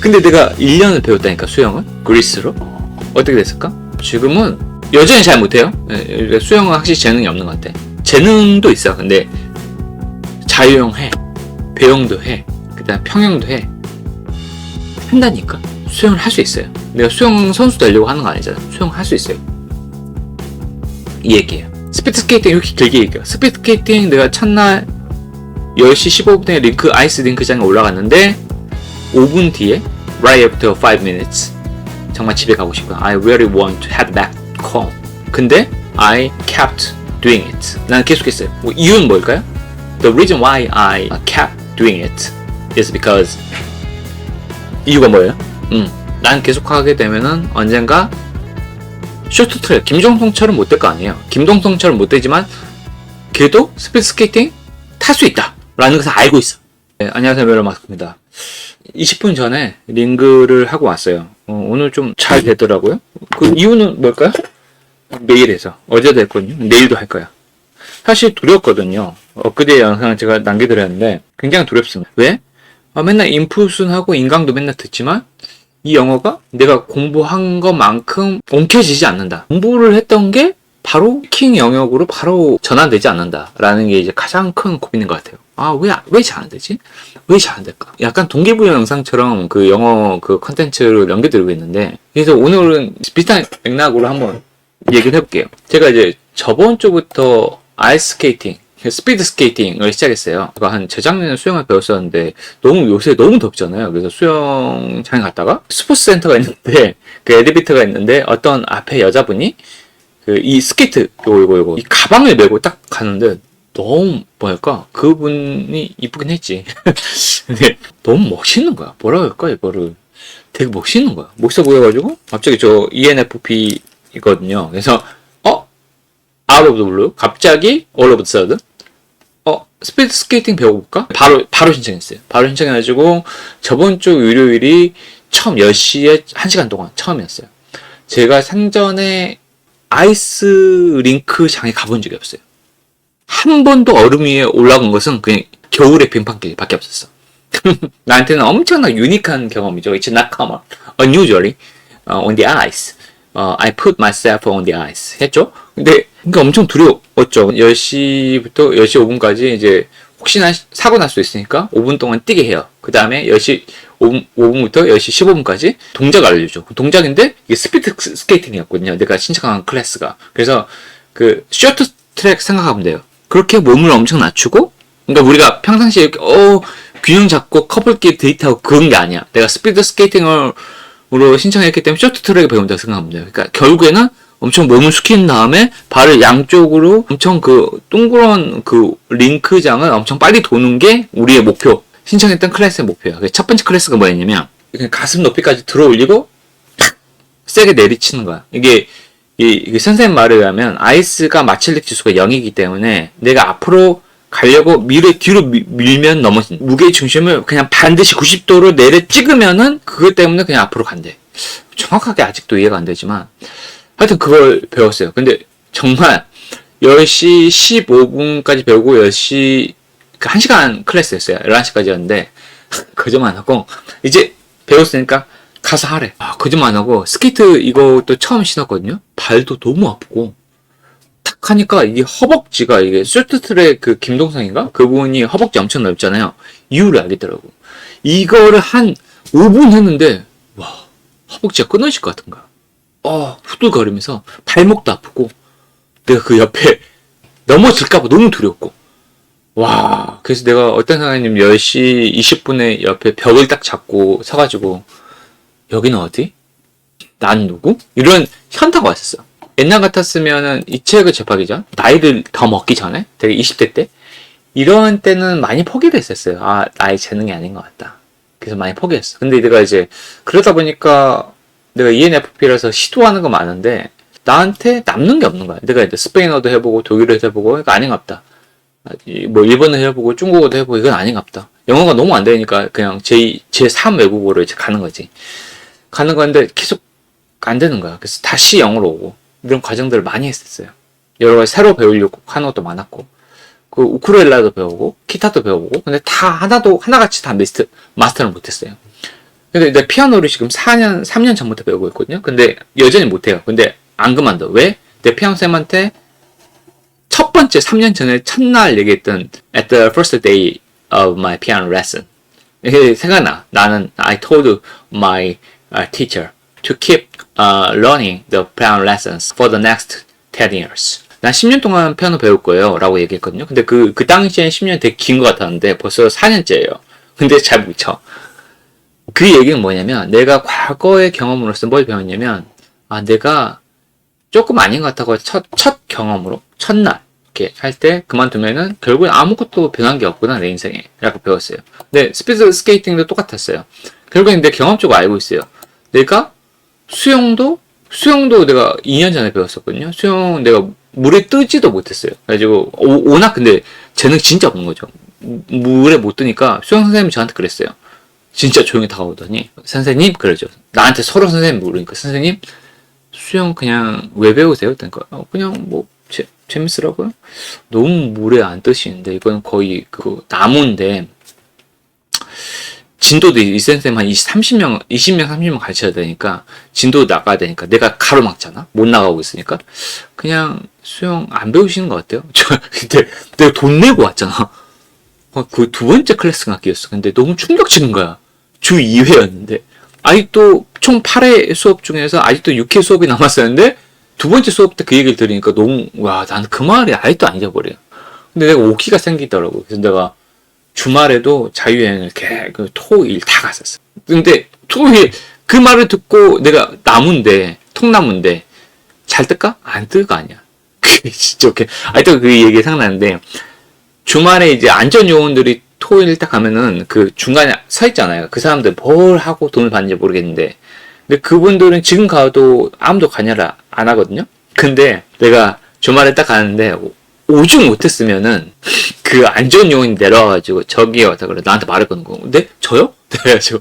근데 내가 1년을 배웠다니까 수영을 그리스로 어떻게 됐을까? 지금은 여전히 잘 못해요. 예, 수영은 확실히 재능이 없는 것 같아. 재능도 있어. 근데 자유형 해, 배영도 해, 그다음 평영도 해. 한다니까 수영을 할 수 있어요. 내가 수영 선수 되려고 하는 거 아니잖아. 수영 할 수 있어요. 이 얘기예요. 스피드 스케이팅 이렇게 길게 얘기해요. 스피드 스케이팅 내가 첫날 10시 15분에 링크 아이스 링크장에 올라갔는데 5분 뒤에 right after 5 minutes 정말 집에 가고 싶어. I really want to head back home. 근데 I kept doing it. 난 계속했어요. 뭐 이유는 뭘까요? The reason why I kept doing it is because 이유가 뭐예요? 음, 난 계속하게 되면은 언젠가 쇼트트랙 김종성처럼 못 될 거 아니에요. 김동성처럼 못 되지만 걔도 스피드 스케이팅 탈 수 있다. 라는 것을 알고 있어. 네, 안녕하세요. 멜로마스크입니다. 20분 전에 링그를 하고 왔어요. 어, 오늘 좀 잘 되더라고요. 그 이유는 뭘까요? 매일 해서. 어제도 했거든요. 내일도 할 거야. 사실 두렵거든요. 엊그제 영상을 제가 남겨드렸는데 굉장히 두렵습니다. 왜? 아, 맨날 인풋은 하고 인강도 맨날 듣지만 이 영어가 내가 공부한 것만큼 엉켜지지 않는다. 공부를 했던 게 바로 킹 영역으로 바로 전환되지 않는다라는 게 이제 가장 큰 고민인 것 같아요. 아, 왜, 왜 잘 안 되지? 왜 잘 안 될까? 약간 동기부여 영상처럼 그 영어 그 컨텐츠를 남겨드리고 있는데, 그래서 오늘은 비슷한 맥락으로 한번 얘기를 해볼게요. 제가 이제 저번 주부터 아이스 스케이팅, 스피드 스케이팅을 시작했어요. 제가 한 재작년에 수영을 배웠었는데 너무 요새 너무 덥잖아요. 그래서 수영장에 갔다가 스포츠 센터가 있는데 그 엘리베이터가 있는데 어떤 앞에 여자분이 그 이 스케이트 요거 요거 요거 이 가방을 메고 딱 가는데 너무 뭐랄까 그분이 이쁘긴 했지. 근데 너무 멋있는 거야. 뭐라 할까 이거를 되게 멋있는 거야. 멋있어 보여가지고 갑자기 저 E ENFP이거든요. 그래서 어 the blue 갑자기 all of a 어 스피드 스케이팅 배워볼까? 바로 바로 신청했어요. 바로 신청해가지고 저번 주 일요일이 처음 10시에 1시간 동안 처음이었어요. 제가 생전에 아이스 링크장에 가본 적이 없어요. 한 번도 얼음 위에 올라간 것은 그냥 겨울의 빙판길밖에 없었어. 나한테는 엄청나 유니크한 경험이죠. It's not common. Unusually uh, on the ice. Uh, I put myself on the ice. 했죠. 근데 그러니까 엄청 두려웠죠. 10시부터 10시 5분까지 이제 혹시나 사고 날 수 있으니까 5분 동안 뛰게 해요. 그 다음에 10시 5분, 5분부터 10시 15분까지 동작 알려줘. 동작인데 이게 스피드 스케이팅이었거든요. 내가 신청한 클래스가. 그래서 그 쇼트 트랙 생각하면 돼요. 그렇게 몸을 엄청 낮추고, 그러니까 우리가 평상시에 이렇게 어 균형 잡고 커플끼리 데이트하고 그런 게 아니야. 내가 스피드 스케이팅으로 신청했기 때문에 쇼트 트랙을 배운다고 생각하면 돼요. 그러니까 결국에는 엄청 몸을 숙인 다음에 발을 양쪽으로 엄청 그 동그란 그 링크장을 엄청 빨리 도는 게 우리의 목표. 신청했던 클래스의 목표야. 그첫 번째 클래스가 뭐였냐면 가슴 높이까지 들어 올리고 탁 세게 내리치는 거야. 이게 이, 선생님 말에 의하면 아이스가 마찰력 지수가 0이기 때문에 내가 앞으로 가려고 미래 뒤로 미- 밀면 넘어진 무게 중심을 그냥 반드시 90도로 내려 찍으면은 그것 때문에 그냥 앞으로 간대. 정확하게 아직도 이해가 안 되지만 하여튼 그걸 배웠어요. 근데 정말 10시 15분까지 배우고 10시 그 1시간 클래스였어요. 11시까지였는데 거짓말 안 하고 이제 배웠으니까 가서 하래. 아, 거짓말 안 하고 스케이트 이것도 처음 신었거든요. 발도 너무 아프고 탁 하니까 이게 허벅지가 이게 쇼트트랙 그 김동상인가? 그분이 허벅지 엄청 넓잖아요. 이유를 알겠더라고. 이거를 한 5분 했는데 와 허벅지가 끊어질 것 같은 거야. 어 후들거리면서 발목도 아프고 내가 그 옆에 넘어질까봐 너무 두렵고 와 그래서 내가 어떤 사장님 10시 20분에 옆에 벽을 딱 잡고 서가지고 여기는 어디? 난 누구? 이런 현타가 왔었어. 옛날 같았으면은 이 책을 접하기죠. 나이를 더 먹기 전에, 되게 20대 때. 이런 때는 많이 포기를 했었어요. 아, 나의 재능이 아닌 것 같다. 그래서 많이 포기했어. 근데 내가 이제, 그러다 보니까 내가 ENFP라서 시도하는 거 많은데, 나한테 남는 게 없는 거야. 내가 이제 스페인어도 해보고, 독일어도 해보고, 이거 아닌 것 같다. 아, 이- 뭐, 일본어 해보고, 중국어도 해보고, 이건 아닌 것 같다. 영어가 너무 안 되니까 그냥 제, 제3 외국어로 이제 가는 거지. 가는 건데 계속 안 되는 거야. 그래서 다시 영어로 오고 이런 과정들을 많이 했었어요. 여러 가지 새로 배우려고 하는 것도 많았고 그 우크렐라도 배우고 기타도 배우고 근데 다 하나도 하나같이 다 마스터 마스터를 못했어요. 근데 내 피아노를 지금 4년, 3년 전부터 배우고 있거든요. 근데 여전히 못해요. 근데 안 그만둬. 왜? 내 피아노 쌤한테 첫 번째 3년 전에 첫날 얘기했던 at the first day of my piano lesson. 이게 생각나. 나는 I told my uh, teacher to keep uh, learning the piano lessons for the next 10 years. 난 10년 동안 피아노 배울 거예요. 라고 얘기했거든요. 근데 그, 그 당시엔 10년 되게 긴 것 같았는데 벌써 4년째예요. 근데 잘 못 쳐. 그 얘기는 뭐냐면 내가 과거의 경험으로서 뭘 배웠냐면 아 내가 조금 아닌 것 같다고 첫, 첫 경험으로 첫날 이렇게 할 때 그만두면은 결국엔 아무것도 변한 게 없구나 내 인생에. 라고 배웠어요. 근데 스피드 스케이팅도 똑같았어요. 결국엔 내 경험적으로 알고 있어요. 내가 수영도 수영도 내가 2년 전에 배웠었거든요. 수영 내가 물에 뜨지도 못했어요. 그래가지고 오- 워낙 근데 재능 진짜 없는 거죠. 물에 못 뜨니까 수영 선생님이 저한테 그랬어요 진짜 조용히 다가오더니 선생님? 그러죠. 나한테 서로 선생님 모르니까 선생님 수영 그냥 왜 배우세요? 그러니까 어, 그냥 뭐 재, 재밌으라고요? 너무 물에 안 뜨시는데 이건 거의 그 나무인데 진도도 이 선생님 한 20, 30명, 20명, 30명 가르쳐야 되니까 진도 나가야 되니까 내가 가로막잖아. 못 나가고 있으니까 그냥 수영 안 배우시는 것 같아요. 저 그때 내가 돈 내고 왔잖아. 그 두 번째 클래스 학기였어. 근데 너무 충격적인 거야. 주 2회였는데 아직도 총 8회 수업 중에서 아직도 6회 수업이 남았었는데 두 번째 수업 때 그 얘기를 들으니까 너무 와 나는 그 말이 아직도 안 잊어버려. 근데 내가 오기가 생기더라고. 그래서 내가 주말에도 자유여행을 개, 그 토일 다 갔었어. 근데 토일 그 말을 듣고 내가 나무인데 통나무인데 잘 뜰까? 안 뜰 거 아니야. 그게 진짜 오케이. 아직도 그 얘기 생각나는데 주말에 이제 안전 요원들이 토요일 딱 가면은 그 중간에 서 있잖아요. 그 사람들 뭘 하고 돈을 받는지 모르겠는데. 근데 그분들은 지금 가도 아무도 관여를 안 하거든요. 근데 내가 주말에 딱 가는데 오- 오죽 못했으면은 그 안전 요원이 내려와가지고 저기요. 다 그래. 나한테 말했거든. 근데 저요? 그래가지고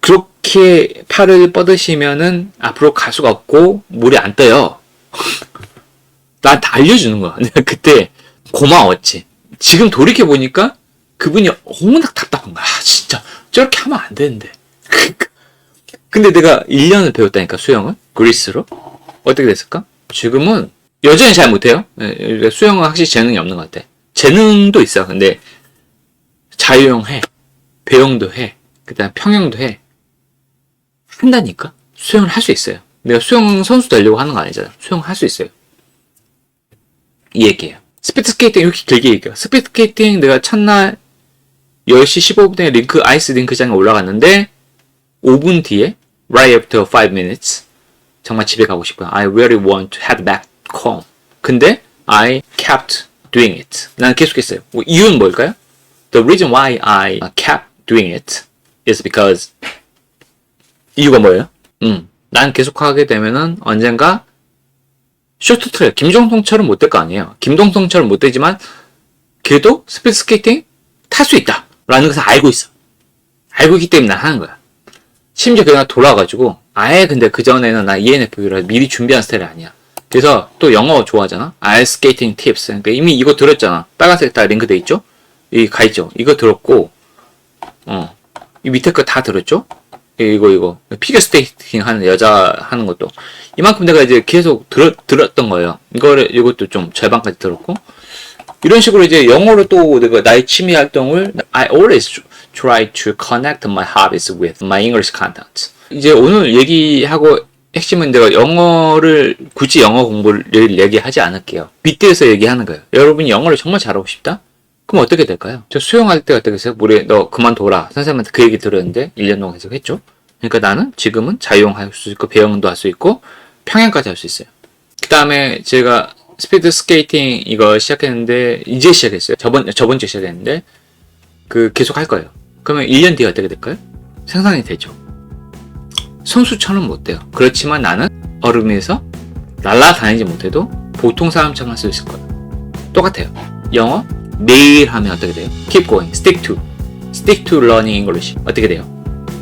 그렇게 팔을 뻗으시면은 앞으로 갈 수가 없고 물이 안 떠요. 나한테 알려주는 거야. 내가 그때 고마웠지. 지금 돌이켜 보니까 그분이 워낙 답답한 거야. 아, 진짜 저렇게 하면 안 되는데. 근데 내가 1년을 배웠다니까 수영을 그리스로 어떻게 됐을까? 지금은 여전히 잘 못해요. 예, 수영은 확실히 재능이 없는 것 같아. 재능도 있어. 근데 자유형 해, 배영도 해, 그다음 평영도 해. 한다니까 수영을 할 수 있어요. 내가 수영 선수 되려고 하는 거 아니잖아. 수영 할 수 있어요. 이 얘기예요. 스피드 스케이팅 이렇게 길게 얘기해요. 스피드 스케이팅 내가 첫날 10시 15분에 링크 아이스 링크장에 올라갔는데 5분 뒤에 right after 5 minutes 정말 집에 가고 싶구나. I really want to head back home. 근데 I kept doing it. 나는 계속했어요. 뭐 이유는 뭘까요? The reason why I kept doing it is because 이유가 뭐예요? 음, 난 계속하게 되면은 언젠가 쇼트트랙 김종성처럼 못 될 거 아니에요. 김동성처럼 못 되지만 걔도 스피드 스케이팅 탈 수 있다. 라는 것을 알고 있어. 알고 있기 때문에 난 하는 거야. 심지어 그냥 돌아가지고 아예 근데 그 전에는 나 ENFP라 미리 준비한 스타일이 아니야. 그래서 또 영어 좋아하잖아. 아이스 스케이팅 팁스. 그러니까 이미 이거 들었잖아. 빨간색 다 링크 돼 있죠? 이 가 있죠. 이거 들었고 어. 이 밑에 거 다 들었죠? 이거 이거 피겨 스케이팅 하는 여자 하는 것도 이만큼 내가 이제 계속 들었 들었던 거예요. 이거를 이것도 좀 절반까지 들었고 이런 식으로 이제 영어로 또 내가 나의 취미 활동을 I always try to connect my hobbies with my English content. 이제 오늘 얘기하고 핵심은 내가 영어를 굳이 영어 공부를 얘기하지 않을게요. 빗대서 얘기하는 거예요. 여러분이 영어를 정말 잘하고 싶다? 그럼 어떻게 될까요? 저 수영할 때 어떻게 했어요? 물에 너 그만둬라. 선생님한테 그 얘기 들었는데 1년 동안 계속 했죠. 그러니까 나는 지금은 자유형 할 수 있고 배영도 할 수 있고 평양까지 할 수 있어요. 그 다음에 제가 스피드 스케이팅 이거 시작했는데 이제 시작했어요. 저번 저번 주에 시작했는데 그 계속 할 거예요. 그러면 1년 뒤에 어떻게 될까요? 생산이 되죠. 선수처럼 못 돼요. 그렇지만 나는 얼음에서 날아다니지 못해도 보통 사람처럼 할 수 있을 거예요. 똑같아요. 영어 매일 하면 어떻게 돼요? Keep going, stick to, stick to learning English. 어떻게 돼요?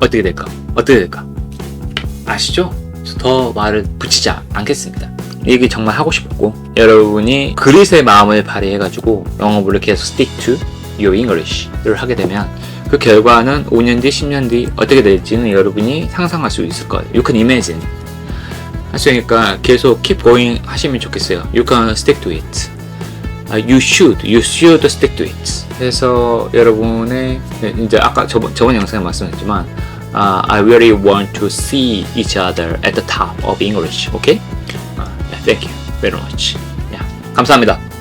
어떻게 될까? 어떻게 될까? 아시죠? 더 말을 붙이지 않겠습니다. 이 얘기 정말 하고 싶었고 여러분이 그릿의 마음을 발휘해가지고 영어 공부를 계속 stick to your English를 하게 되면 그 결과는 5년 뒤, 10년 뒤 어떻게 될지는 여러분이 상상할 수 있을 거예요. You can imagine. 하시니까 계속 keep going 하시면 좋겠어요. You can stick to it. 아, you should, you should stick to it. 그래서 여러분의 네, 이제 아까 저번 저번 영상에 말씀했지만 아, I really want to see each other at the top of English. Okay? 아, yeah, thank you very much. Yeah, 감사합니다.